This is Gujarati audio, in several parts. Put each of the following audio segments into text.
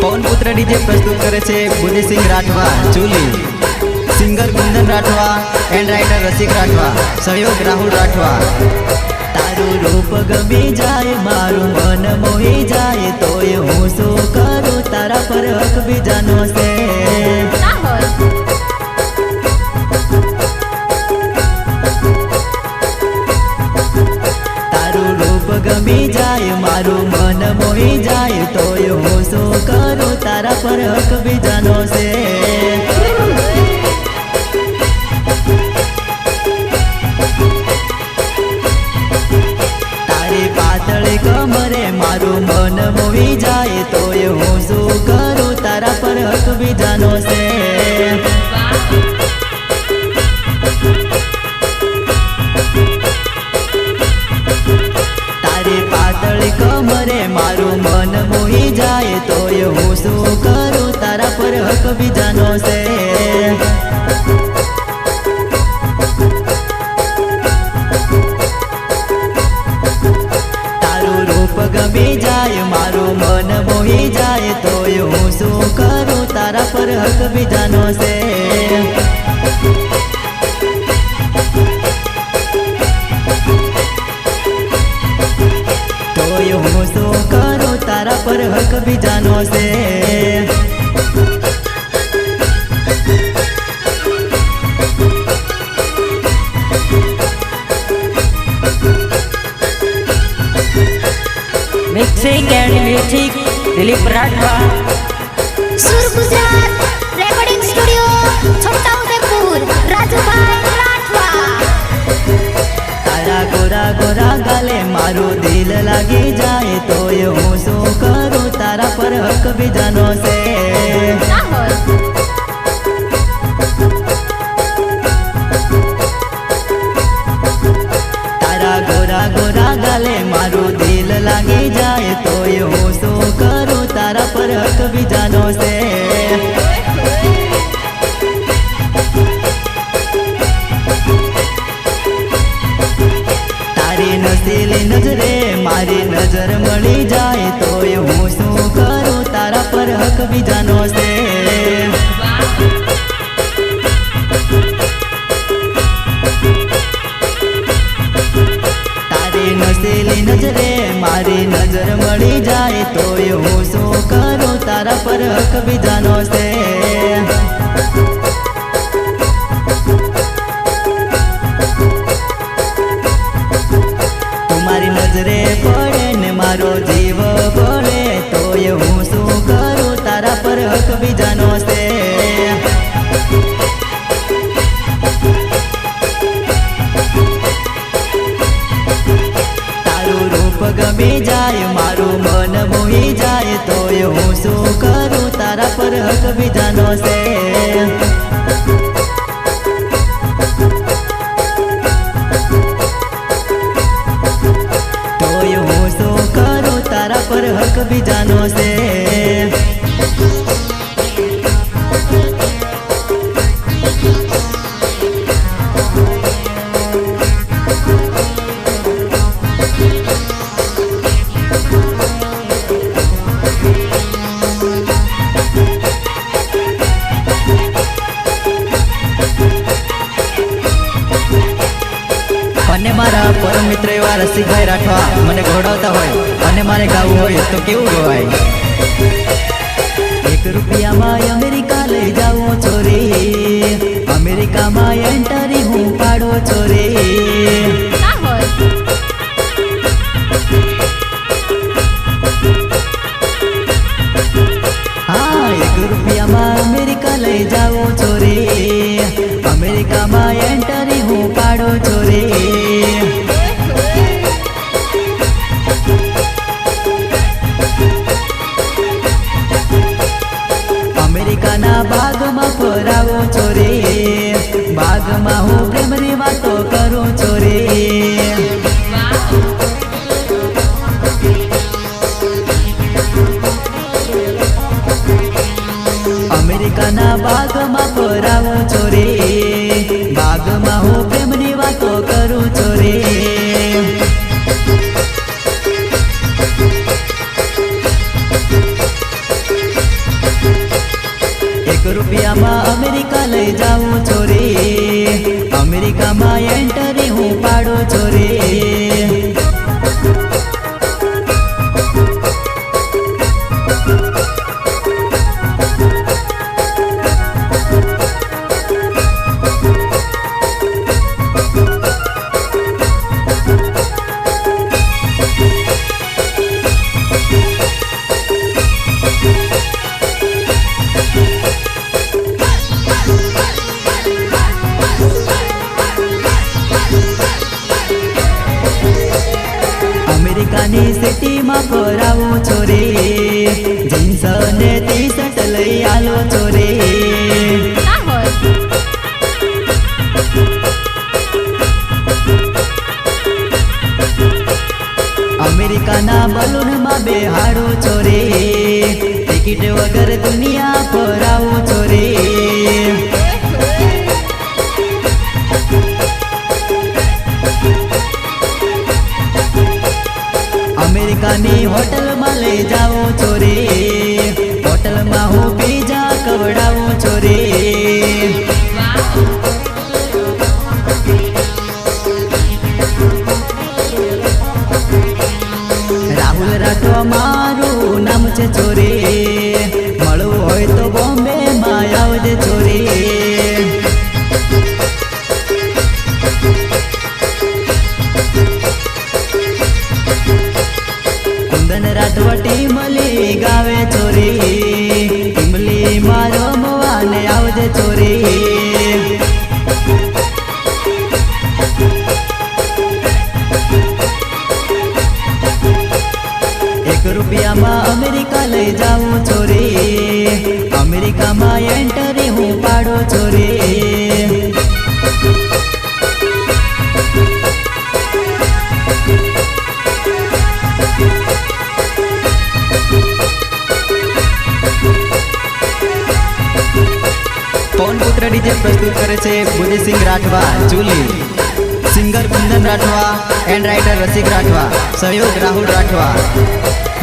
પવનપુત્ર ડીજે પ્રસ્તુત કરે છે Buddhisinh Rathwa Chuli singer Kundan Rathwa, and writer Rasik Rathwa, સહયોગ રાહુલ રાઠવા. તારું રૂપ ગમી જાય, મારું મન મોહી જાય, તોય હું શું કરું? તારા પર હક બીજાનો છે. તારું રૂપ ગમી જાય, મારું મન મોહી જાય, તોય હું શું કરું? તારા પર હક બીજાનો છે. પાતળી કમરે મારું મન મોહી જાય તોય હું શું કરું? તારા પર હક બીજાનો છે. તારી મારું મન મોહી જાય તોય હું શું કરું? તારા પર હક બીજાનો છે. પર હક બીજાનો છે તોય હું શું કરું તારા પર હક બીજાનો છે mixing and music Dilip Rathwa. Sur Gujarat તારા ગોરા ગોરા ગાલે મારું દિલ લાગી જાય તો હું શું કરું? તારા પર હક બીજાનો છે. નસીલી નજરે મારી નજર મળી જાય તોય હું શું કરું? તારા પર હક બીજાનો છે. તારી નસેલી નજરે મારી નજર મળી જાય તોય હું શું કરું? તારા પર હક બીજાનો છે. હું શું કરું તારા પર હક બીજાનો છે? અમેરિકામાં એન્ટરી હું પાડો ચોરી એક રૂપિયામાં અમેરિકા લઈ જાઉં ચોરી પણ રાતવટી મલી ગાવે ચોરી. ઇમલી મારો મવાને આવજે ચોરી. પદ્ય પ્રસ્તુત કરે છે Buddhisinh Rathwa, Juli. Singer Kundan Rathwa and writer Rasik Rathwa, સહયોગ રાહુલ રાઠવા.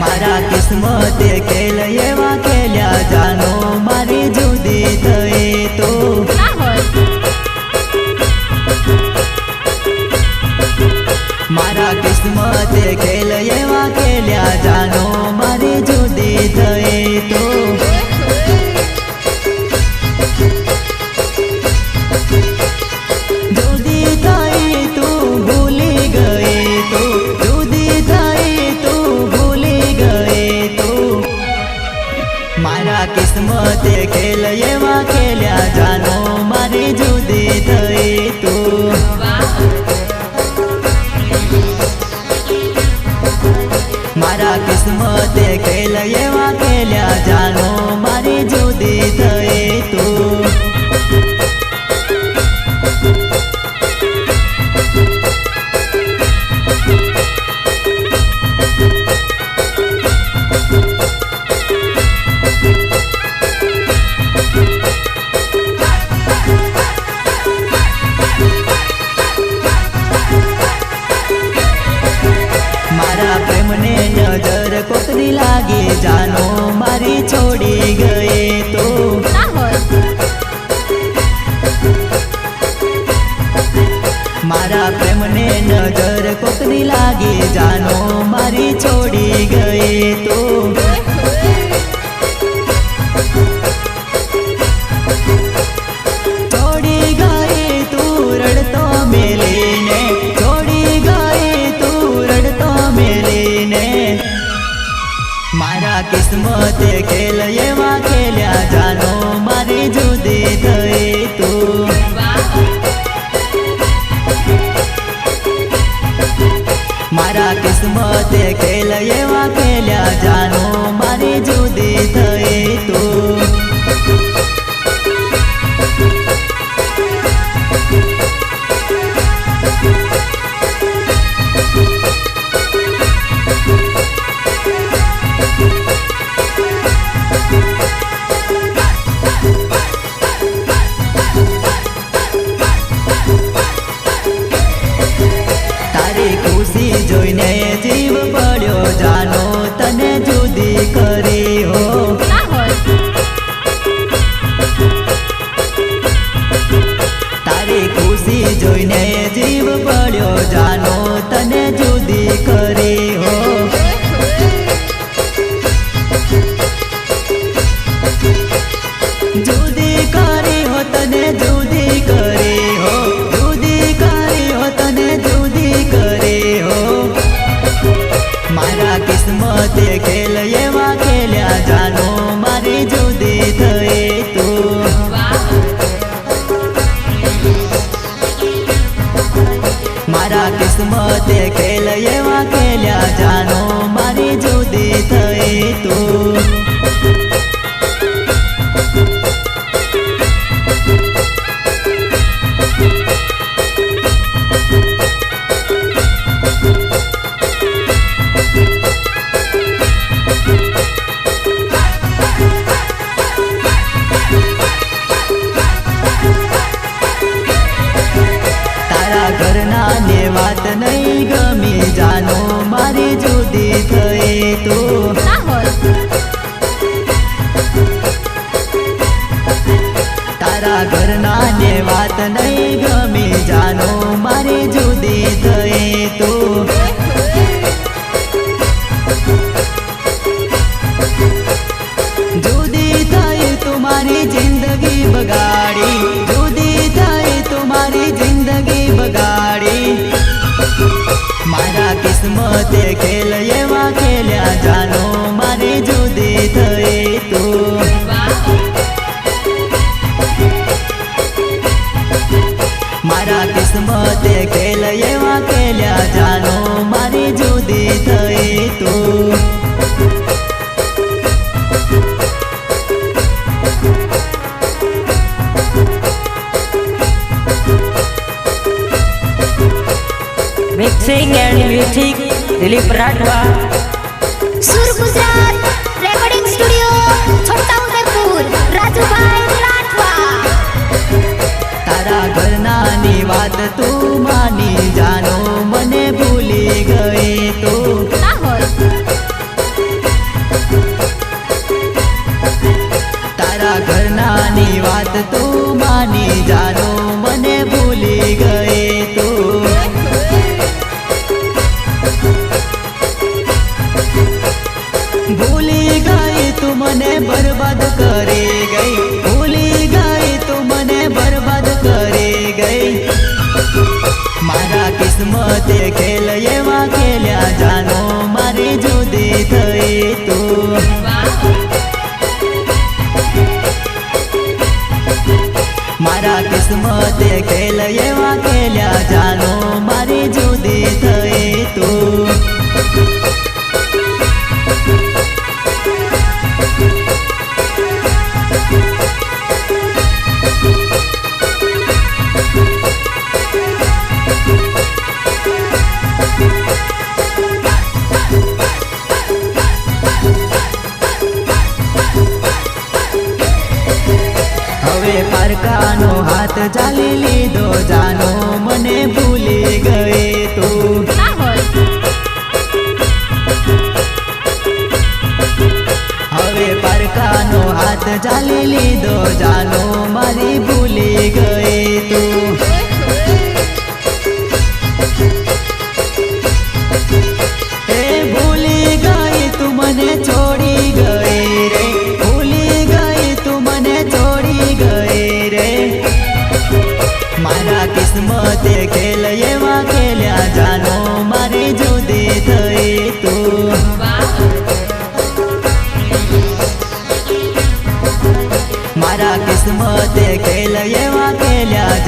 મારા કિસ્મતે ખેલ એવા ખેલ્યા જાનો, મારી જુદી થઈ તો. મારા કિસ્મતે ખેલ એવા ખેલ્યા જાનો, મારી જુદી થઈ તો. તે કેલ એવા કેલ્યા જાનું. જીવ પડ્યો જાનો. કિસ્મતે ખેલ એવા ખેલ્યા જાનો, મારી જુદી થઈ તું. મારા કિસ્મતે ખેલ એવા ખેલ્યા જાનો, મારી જુદી થઈ તું. Mixing and music Dilip Rathwa. Sur Gujarat recording studio Chhota Udepur Rajubhai Rathwa. તારા ઘરનાની વાત તું માની જાનો મને મને બરબાદ કરી ગઈ. ભૂલી ગઈ તું મને બરબાદ કરી ગઈ. મારા કિસ્મતે ખેલ એવા ખેલ્યા જાનો મારી જુદી થઈ તું. મારા કિસ્મતે ખેલ એવા ખેલ્યા જાનો મારી જુદી થઈ તું. ચાલી લીધો જાનો મને ભૂલી ગઈ તું. હવે પારકાનો હાથ જાલી લીધો જાનો મારી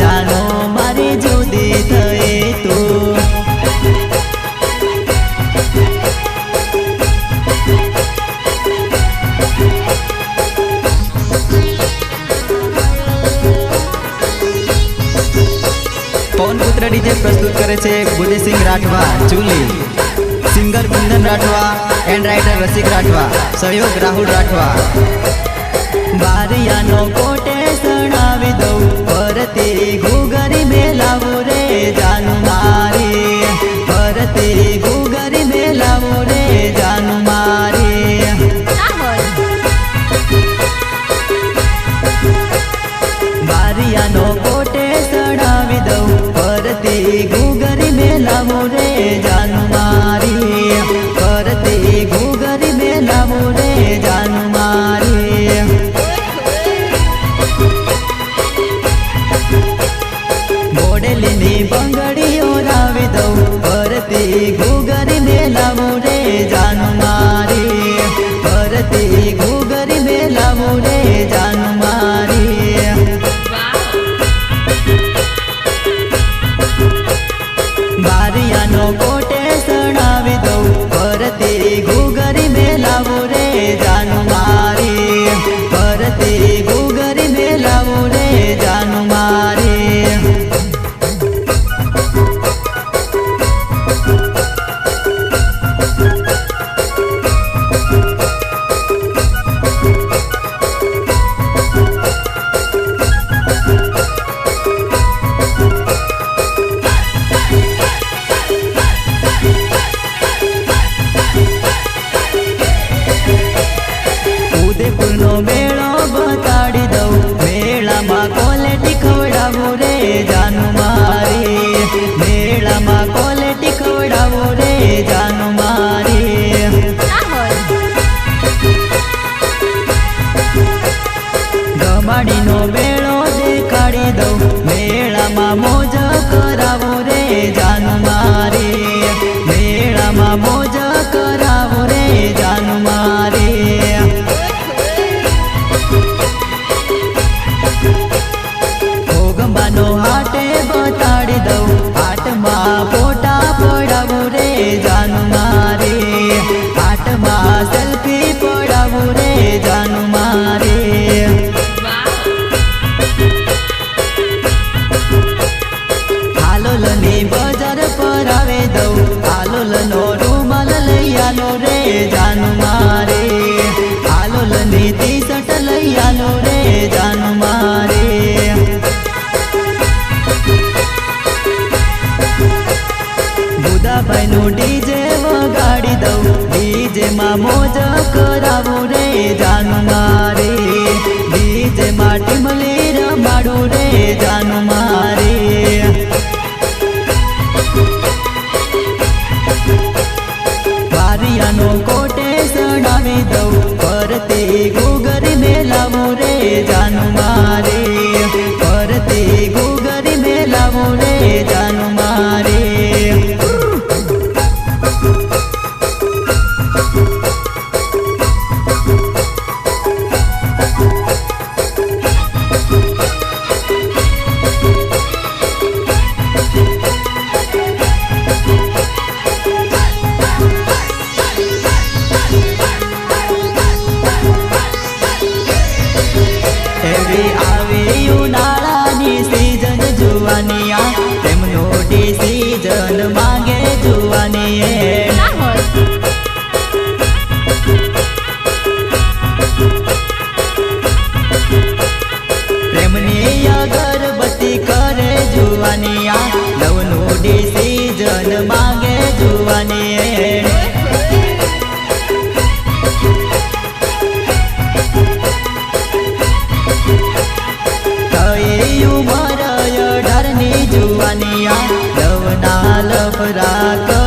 જાનો મારી જુદી તું પવન પુત્ર પ્રસ્તુત કરે છે Buddhisinh Rathwa Chuli singer Kundan Rathwa and writer Rasik Rathwa સહયોગ રાહુલ રાઠવા બારિયાનો કોટે સણાવી દઉં. પરતી ગુગરી મેલાવું રે જાનુ મારી પરતી ગુગરી મેલાવું રે જાનુ મારી ના બારિયાનો કોટે ચડાવી દઉં. પરતી ગુગરી બંગડીઓ લાવી દઉં. પરતી ગુગરી લાવું રે જાનુ મોજ કરાવું રે જા છોરા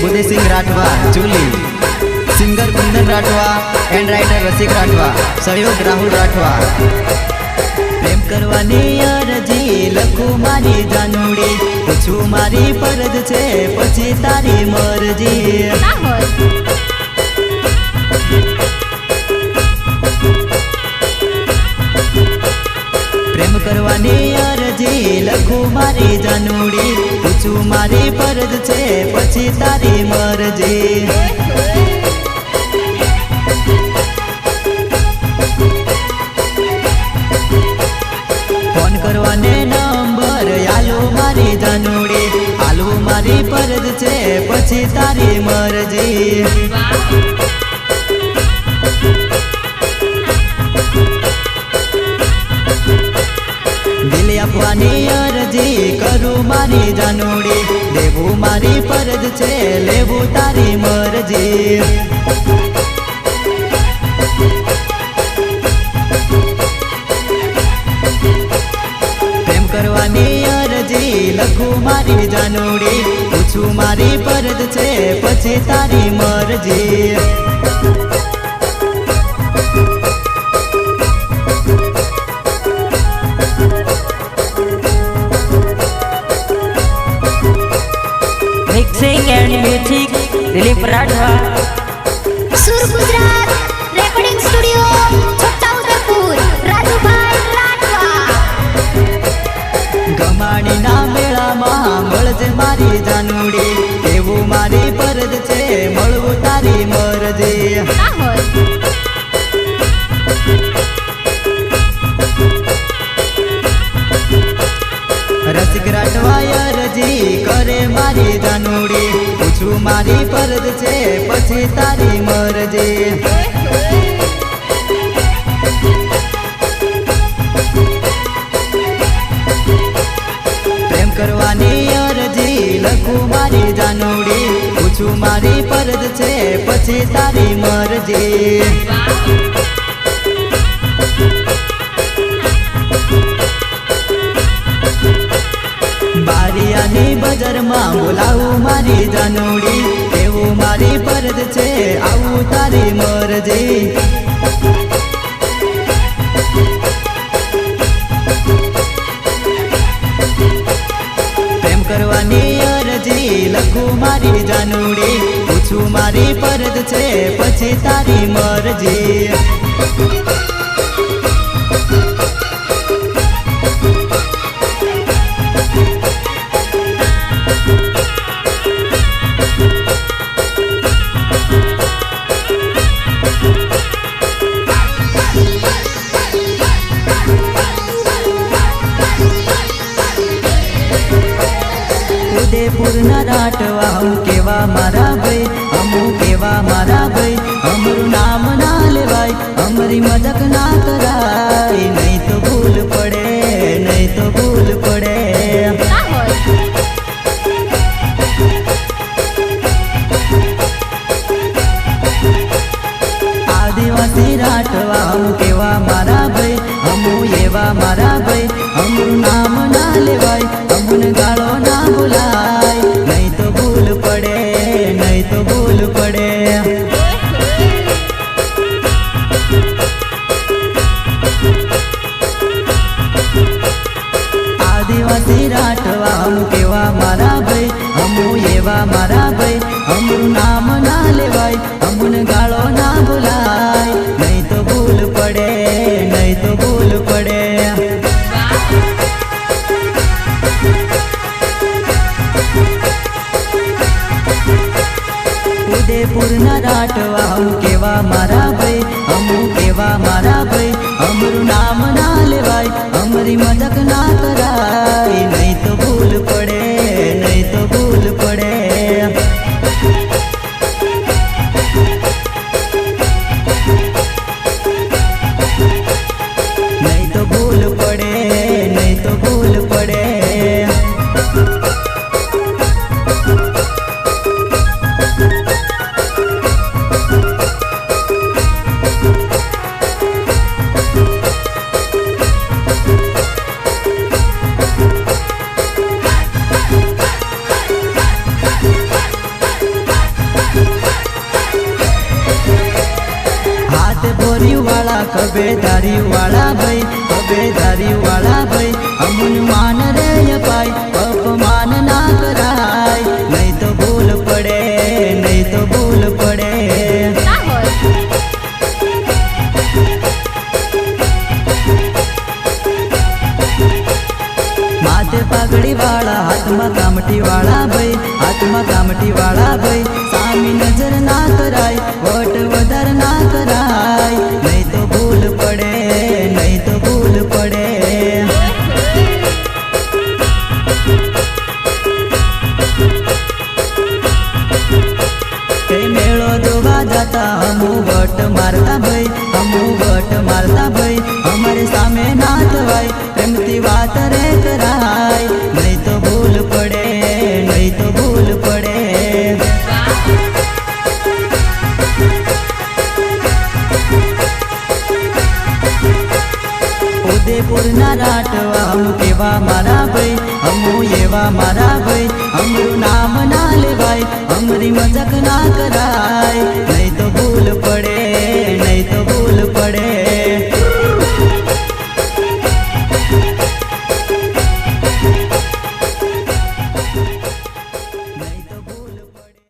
Buddhisinh Rathwa, Juli. Singer Kundan Rathwa and writer Rasik Rathwa, સહયોગ રાહુલ રાઠવા. પ્રેમ કરવાની અરજી લખું મારી જાનુડી પૂછું મારી ફરજ છે, પછી તારી મરજી. પ્રેમ કરવાની અરજી લખું મારી જાનુડી પૂછું મારી ફરજ છે પછી તારી મરજી. ફોન કરવાને નંબર આલુ મારી ધનુડી. આલુ મારી પરજ છે, પછી તારી મરજી. મારી ફરજ છે, લેવું તારી મરજી. પ્રેમ કરવાની અરજી, લખું મારી જાનુડી. પૂછું મારી ફરજ છે, પછી તારી મરજી. તારી પ્રેમ કરવાની અરજી, લખું મારી જાનુડી પૂછું મારી ફરજ છે, પછી તારી મરજી. બારિયાની બજારમાં બોલાવું મારી જાનુડી ફરજ છે, આવું તારી મરજી પ્રેમ કરવાની અરજી, લખું મારી જાનુડી. પૂછું મારી પરદ છે, પછી તારી મરજી. રાટવા હું કેવા મારા ભાઈ? રાઠવા કેવા મારા ભાઈ? હમુ એવા મારા ભાઈ? અમરું નામ ના લેવાય હમુન ગાળો ના ભૂલાય. નહીં તો ભૂલ પડે, નહીં તો ભૂલ પડે. ઉદયપુરના રાટવા અમુ કેવા મારા ભાઈ? અમુ કેવા મારા ભાઈ? હમરું નામ કબે ધારી વાળા ભાઈ કબે ધારી વાળા ભાઈ અમુન માન રે અપાય અપમાન ના કરાય નહીં તો ભૂલ પડે નહીં તો ભૂલ પડે ના હોય માથે પાઘડી વાળા હાથમાં કામટી વાળા ભાઈ હાથમાં કામટી વાળા ભાઈ નામ ના